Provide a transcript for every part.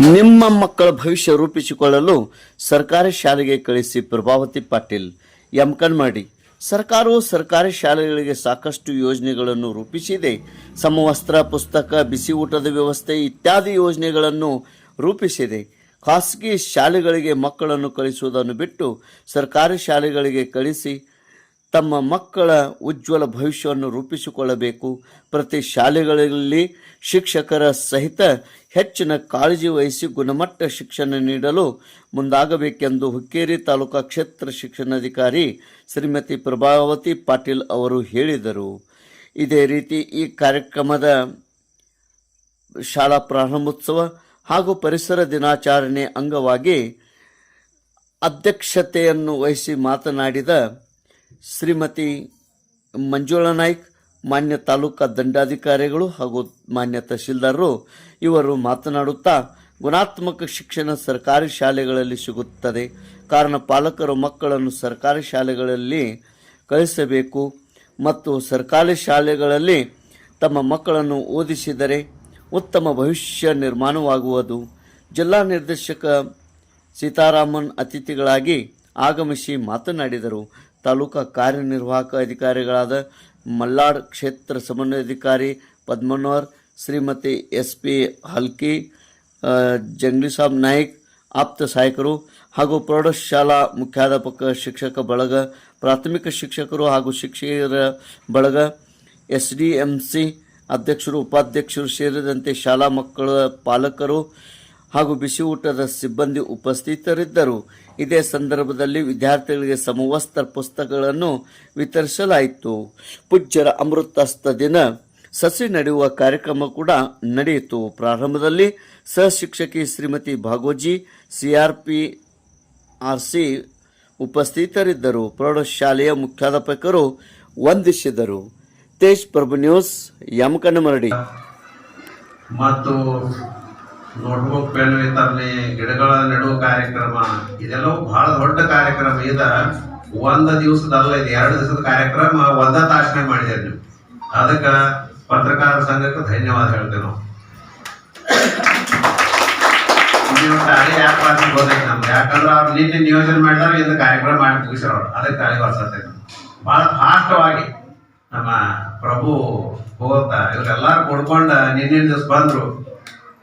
ನಿಮ್ಮ ಮಕ್ಕಳ ಭವಿಷ್ಯ ರೂಪಿಸಿಕೊಳ್ಳಲು ಸರ್ಕಾರಿ ಶಾಲೆಗೆ ಕಳಿಸಿ ಪ್ರಭಾವತಿ ಪಾಟೀಲ್. ಮಾಡಿ ಸರ್ಕಾರವು ಸರ್ಕಾರಿ ಶಾಲೆಗಳಿಗೆ ಸಾಕಷ್ಟು ಯೋಜನೆಗಳನ್ನು ರೂಪಿಸಿದೆ. ಸಮವಸ್ತ್ರ, ಪುಸ್ತಕ ಬಿಸಿ ಊಟದ ವ್ಯವಸ್ಥೆ ಇತ್ಯಾದಿ ಯೋಜನೆಗಳನ್ನು ರೂಪಿಸಿದೆ. ಖಾಸಗಿ ಶಾಲೆಗಳಿಗೆ ಮಕ್ಕಳನ್ನು ಕಳಿಸುವುದನ್ನು ಬಿಟ್ಟು ಸರ್ಕಾರಿ ಶಾಲೆಗಳಿಗೆ ಕಳಿಸಿ ತಮ್ಮ ಮಕ್ಕಳ ಉಜ್ವಲ ಭವಿಷ್ಯವನ್ನು ರೂಪಿಸಿಕೊಳ್ಳಬೇಕು. ಪ್ರತಿ ಶಾಲೆಗಳಲ್ಲಿ ಶಿಕ್ಷಕರ ಸಹಿತ ಹೆಚ್ಚಿನ ಕಾಳಜಿ ವಹಿಸಿ ಗುಣಮಟ್ಟ ಶಿಕ್ಷಣ ನೀಡಲು ಮುಂದಾಗಬೇಕೆಂದು ಹುಕ್ಕೇರಿ ತಾಲೂಕಾ ಕ್ಷೇತ್ರ ಶಿಕ್ಷಣಾಧಿಕಾರಿ ಶ್ರೀಮತಿ ಪ್ರಭಾವತಿ ಪಾಟೀಲ್ ಅವರು ಹೇಳಿದರು. ಇದೇ ರೀತಿ ಈ ಕಾರ್ಯಕ್ರಮದ ಶಾಲಾ ಪ್ರಾರಂಭೋತ್ಸವ ಹಾಗೂ ಪರಿಸರ ದಿನಾಚರಣೆ ಅಂಗವಾಗಿ ಅಧ್ಯಕ್ಷತೆಯನ್ನು ವಹಿಸಿ ಮಾತನಾಡಿದ ಶ್ರೀಮತಿ ಮಂಜುಳಾ ನಾಯ್ಕ್, ಮಾನ್ಯ ತಾಲೂಕಾ ದಂಡಾಧಿಕಾರಿಗಳು ಹಾಗೂ ಮಾನ್ಯ ತಹಶೀಲ್ದಾರರು ಇವರು ಮಾತನಾಡುತ್ತಾ, ಗುಣಾತ್ಮಕ ಶಿಕ್ಷಣ ಸರ್ಕಾರಿ ಶಾಲೆಗಳಲ್ಲಿ ಸಿಗುತ್ತದೆ. ಕಾರಣ ಪಾಲಕರು ಮಕ್ಕಳನ್ನು ಸರ್ಕಾರಿ ಶಾಲೆಗಳಲ್ಲಿ ಕಳಿಸಬೇಕು ಮತ್ತು ಸರ್ಕಾರಿ ಶಾಲೆಗಳಲ್ಲಿ ತಮ್ಮ ಮಕ್ಕಳನ್ನು ಓದಿಸಿದರೆ ಉತ್ತಮ ಭವಿಷ್ಯ ನಿರ್ಮಾಣವಾಗುವುದು. ಜಿಲ್ಲಾ ನಿರ್ದೇಶಕ ಸೀತಾರಾಮನ್ ಅತಿಥಿಗಳಾಗಿ ಆಗಮಿಸಿ ಮಾತನಾಡಿದರು. ತಾಲೂಕಾ ಕಾರ್ಯನಿರ್ವಾಹಕ ಅಧಿಕಾರಿಗಳಾದ ಮಲ್ಲಾಡ್ ಕ್ಷೇತ್ರ ಸಮನ್ವಯಾಧಿಕಾರಿ ಪದ್ಮನೋರ್, ಶ್ರೀಮತಿ ಎಸ್ ಪಿ ಹಲ್ಕಿ ಜಂಗ್ಲಿ ಸಾಬ್ ನಾಯ್ಕ್, ಆಪ್ತ ಸಹಾಯಕರು ಹಾಗೂ ಪ್ರೌಢಶಾಲಾ ಮುಖ್ಯಾಧ್ಯಾಪಕ ಶಿಕ್ಷಕ ಬಳಗ, ಪ್ರಾಥಮಿಕ ಶಿಕ್ಷಕರು ಹಾಗೂ ಶಿಕ್ಷಕರ ಬಳಗ ಎಸ್ ಡಿ ಎಂ ಸಿ ಅಧ್ಯಕ್ಷರು, ಉಪಾಧ್ಯಕ್ಷರು ಸೇರಿದಂತೆ ಶಾಲಾ ಮಕ್ಕಳ ಪಾಲಕರು ಹಾಗೂ ಬಿಸಿ ಊಟದ ಸಿಬ್ಬಂದಿ ಉಪಸ್ಥಿತರಿದ್ದರು. ಇದೇ ಸಂದರ್ಭದಲ್ಲಿ ವಿದ್ಯಾರ್ಥಿಗಳಿಗೆ ಸಮವಸ್ತ್ರ ಪುಸ್ತಕಗಳನ್ನು ವಿತರಿಸಲಾಯಿತು. ಪೂಜ್ಯರ ಅಮೃತಸ್ಥ ದಿನ ಸಸಿ ನಡೆಯುವ ಕಾರ್ಯಕ್ರಮ ಕೂಡ ನಡೆಯಿತು. ಪ್ರಾರಂಭದಲ್ಲಿ ಸಹಶಿಕ್ಷಕಿ ಶ್ರೀಮತಿ ಭಾಗೋಜಿ, ಸಿಆರ್ಪಿ, ಆರ್ಸಿ ಉಪಸ್ಥಿತರಿದ್ದರು. ಪ್ರೌಢಶಾಲೆಯ ಮುಖ್ಯಾಧ್ಯಾಪಕರು ವಂದಿಸಿದರು. ತೇಜ್ ಪ್ರಭು ನ್ಯೂಸ್, ಯಮಕನಮರಡಿ. ಮತ್ತು ನೋಟ್ಬುಕ್ ಪೆನ್ ವಿತರಣೆ ಗಿಡಗಳ ನೆಡುವ ಕಾರ್ಯಕ್ರಮ, ಇದೆಲ್ಲವೂ ಬಹಳ ದೊಡ್ಡ ಕಾರ್ಯಕ್ರಮ. ಇದ ಒಂದ ದಿವಸದಲ್ಲ, ಇದು ಎರಡು ದಿವಸದ ಕಾರ್ಯಕ್ರಮ ಒಂದ ತಾಸನೆ ಮಾಡಿದ್ದಾರೆ ನೀವು. ಅದಕ್ಕೆ ಪತ್ರಕಾರ ಸಂಘಕ್ಕೆ ಧನ್ಯವಾದ ಹೇಳ್ತೇವೆ ನಾವು. ತಾಳಿ ಯಾಕೆ ಗೊತ್ತೈತೆ ನಮ್ಗೆ. ಯಾಕಂದ್ರೆ ಅವ್ರು ನಿನ್ನೆ ನಿಯೋಜನೆ ಮಾಡಿದಾರೆ, ಇಂದ ಕಾರ್ಯಕ್ರಮ ಮಾಡಿ ಮುಗಿಸ್ಯಾರ ಅದಕ್ಕೆ ತಾಳಿ ಬರ್ಸತ್ತೆ ಬಹಳ ಫಾಸ್ಟವಾಗಿ ನಮ್ಮ ಪ್ರಭು ಹೋತ ಇವರೆಲ್ಲರೂ ಕೊಡ್ಕೊಂಡು ನಿನ್ನೆ ದಿವಸ ಬಂದ್ರು.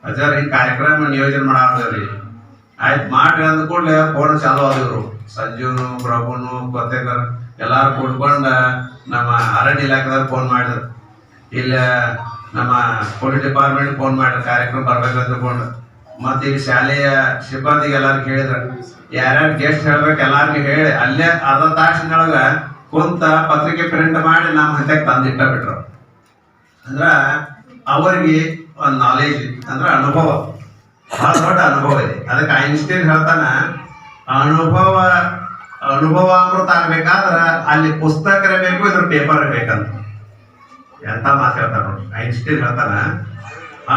ಅಜ್ಜಾರ ಈ ಕಾರ್ಯಕ್ರಮ ನಿಯೋಜನೆ ಮಾಡಿ ಆಯ್ತು ಮಾಡ್ರಿ ಅಂದ ಕೂಡಲೇ ಫೋನ್ ಚಾಲು ಆದಿವ್ರು ಸಂಜುನು ಪ್ರಭುನು, ಕೊತ್ತೇಕರ್ ಎಲ್ಲಾರು ಕೂಡ್ಕೊಂಡ ನಮ್ಮ ಅರಣ್ಯ ಇಲಾಖೆದಾಗ ಫೋನ್ ಮಾಡಿದ್ರು. ಇಲ್ಲ ನಮ್ಮ ಪೊಲೀಸ್ ಡಿಪಾರ್ಟ್ಮೆಂಟ್ ಫೋನ್ ಮಾಡ್ರಿ ಕಾರ್ಯಕ್ರಮ ಬರ್ಬೇಕಂತ ಅಂದ್ಕೊಂಡು ಮತ್ತೆ ಇಲ್ಲಿ ಶಾಲೆಯ ಸಿಬ್ಬಂದಿಗೆ ಎಲ್ಲಾರು ಕೇಳಿದ್ರು. ಯಾರ್ಯಾರು ಗೆಸ್ಟ್ ಹೇಳ್ಬೇಕು ಎಲ್ಲಾರ್ಗೂ ಹೇಳಿ. ಅಲ್ಲೇ ಅರ್ಧ ತಾಸಿನೊಳಗ ಕುಂತ ಪತ್ರಿಕೆ ಪ್ರಿಂಟ್ ಮಾಡಿ ನಮ್ಮ ಹತ್ಯಕ್ಕೆ ತಂದಿಟ್ಟ ಬಿಟ್ರು. ಅಂದ್ರ ಅವರಿಗೆ ಒಂದು ನಾಲೆಜ್ ಅಂದ್ರೆ ಅನುಭವ. ಬಹಳ ದೊಡ್ಡ ಅನುಭವ ಇದೆ. ಅದಕ್ಕೆ ಐನ್ಸ್ಟೈನ್ ಹೇಳ್ತಾನ, ಅನುಭವ ಅನುಭವ ಅಮೃತ ಆಗ್ಬೇಕಾದ್ರೆ ಅಲ್ಲಿ ಪುಸ್ತಕ ಬೇಕು ಇದ್ರ ಪೇಪರ್ ಬೇಕಂತ ಎಂತ ಮಾತು ನೋಡಿ. ಐನ್ಸ್ಟೈನ್ ಹೇಳ್ತಾನ,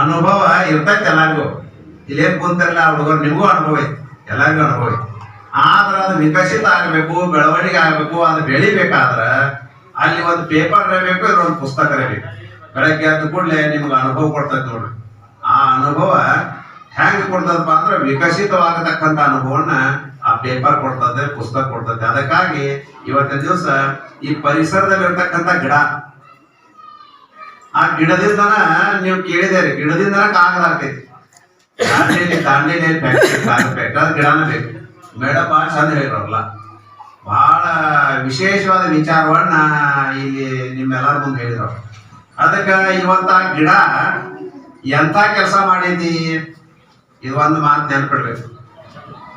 ಅನುಭವ ಇರ್ತೈತೆ ಎಲ್ಲರಿಗೂ. ಇಲ್ಲೇನು ಕುಂತಿರಲ್ಲ ಹುಡುಗರು, ನಿಮಗೂ ಅನುಭವ ಐತಿ. ಎಲ್ಲರಿಗೂ ಅನುಭವ ಐತಿ. ಆದ್ರೆ ಅದು ವಿಕಸಿತ ಆಗಬೇಕು, ಬೆಳವಣಿಗೆ ಆಗಬೇಕು, ಅದು ಬೆಳಿಬೇಕಾದ್ರೆ ಅಲ್ಲಿ ಒಂದು ಪೇಪರ್ ಬೇಕು ಇದ್ರ ಒಂದು ಪುಸ್ತಕ ಬೇಕು ಬೆಳಗ್ಗೆ ಎದ್ದ ಕೂಡಲೇ ನಿಮ್ಗೆ ಅನುಭವ ಕೊಡ್ತೈತೆ ನೋಡ್ರಿ. ಆ ಅನುಭವ ಹೆಂಗೆ ಕೊಡ್ತದಪ್ಪ ಅಂದ್ರೆ ವಿಕಸಿತವಾಗತಕ್ಕಂತ ಅನುಭವನ ಆ ಪೇಪರ್ ಕೊಡ್ತದೆ, ಪುಸ್ತಕ ಕೊಡ್ತದೆ. ಅದಕ್ಕಾಗಿ ಇವತ್ತಿನ ದಿವಸ ಈ ಪರಿಸರದಲ್ಲಿ ಇರ್ತಕ್ಕಂಥ ಗಿಡ. ಆ ಗಿಡದಿಂದನ ನೀವು ಕೇಳಿದೇರಿ ಗಿಡದಿಂದನ ಕಾಗದ ಆಗ್ತೈತಿ ದಾಂಡೇಲಿ ದಾಂಡೇಲಿ ಗಿಡನ ಬೇಕು. ಮೇಡಮ್ ಭಾಳ ಚಂದ ಹೇಳಿರಲ್ಲ ಬಹಳ ವಿಶೇಷವಾದ ವಿಚಾರವನ್ನ ಇಲ್ಲಿ ನಿಮ್ಮೆಲ್ಲರ ಮುಂದೆ ಹೇಳಿದ್ರು. ಅದಕ್ಕೆ ಇವತ್ತ ಗಿಡ ಎಂತ ಕೆಲಸ ಮಾಡೈತಿ? ಇದು ಒಂದು ಮಾತು ನೆನ್ಪಿಡ್ಬೇಕು.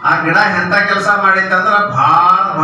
ಆ ಗಿಡ ಎಂತ ಕೆಲಸ ಮಾಡೈತಿ ಅಂದ್ರ ಭಾಳ